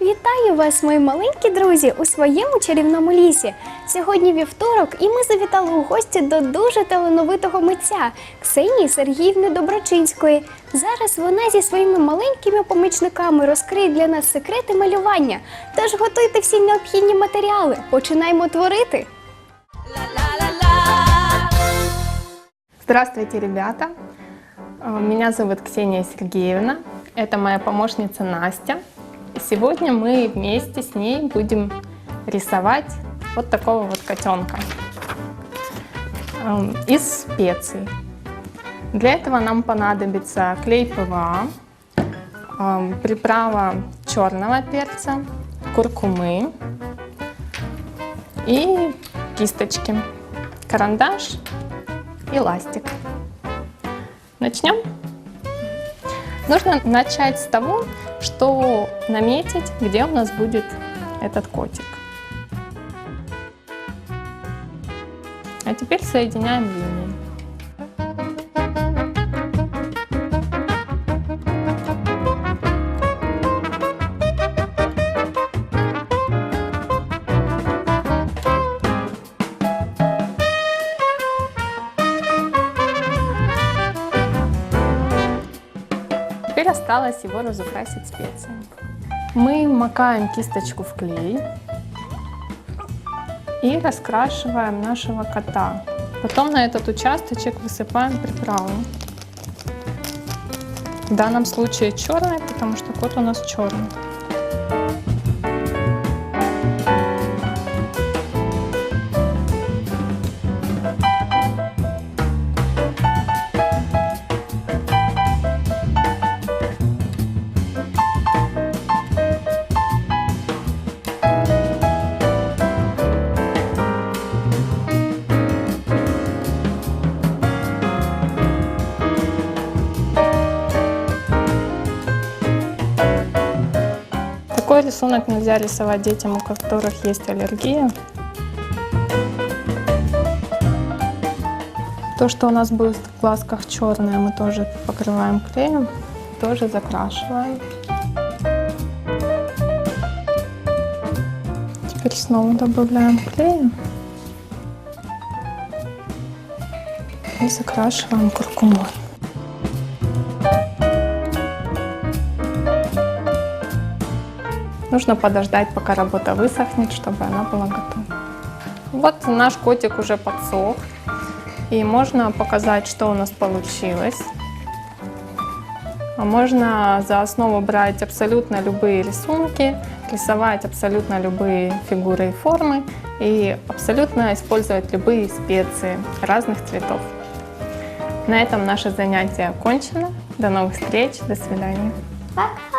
Вітаю вас, мої маленькі друзі, у своєму чарівному лісі. Сьогодні вівторок, і ми завітали у гості до дуже талановитого митця Ксенії Сергіївни Доброчинської. Зараз вона зі своїми маленькими помічниками розкриє для нас секрети малювання. Тож готуйте всі необхідні матеріали. Починаємо творити. Здравствуйте, ребята! Э, Меня зовут Ксения Сергеевна. Это моя помощница Настя. Сегодня мы вместе с ней будем рисовать вот такого вот котенка эм, из специй. Для этого нам понадобится клей ПВА, эм, приправа черного перца, куркумы и кисточки, карандаш и ластик. Начнем? Нужно начать с того, что наметить, где у нас будет этот котик. А теперь соединяем линии. Теперь осталось его разукрасить специями. Мы макаем кисточку в клей и раскрашиваем нашего кота. Потом на этот участочек высыпаем приправу. В данном случае черный, потому что кот у нас черный. Такой рисунок нельзя рисовать детям, у которых есть аллергия. То, что у нас будет в глазках черное, мы тоже покрываем клеем, тоже закрашиваем. Теперь снова добавляем клея и закрашиваем куркумой. Нужно подождать, пока работа высохнет, чтобы она была готова. Вот наш котик уже подсох. И можно показать, что у нас получилось. А можно за основу брать абсолютно любые рисунки, рисовать абсолютно любые фигуры и формы и абсолютно использовать любые специи разных цветов. На этом наше занятие окончено. До новых встреч, до свидания. Пока!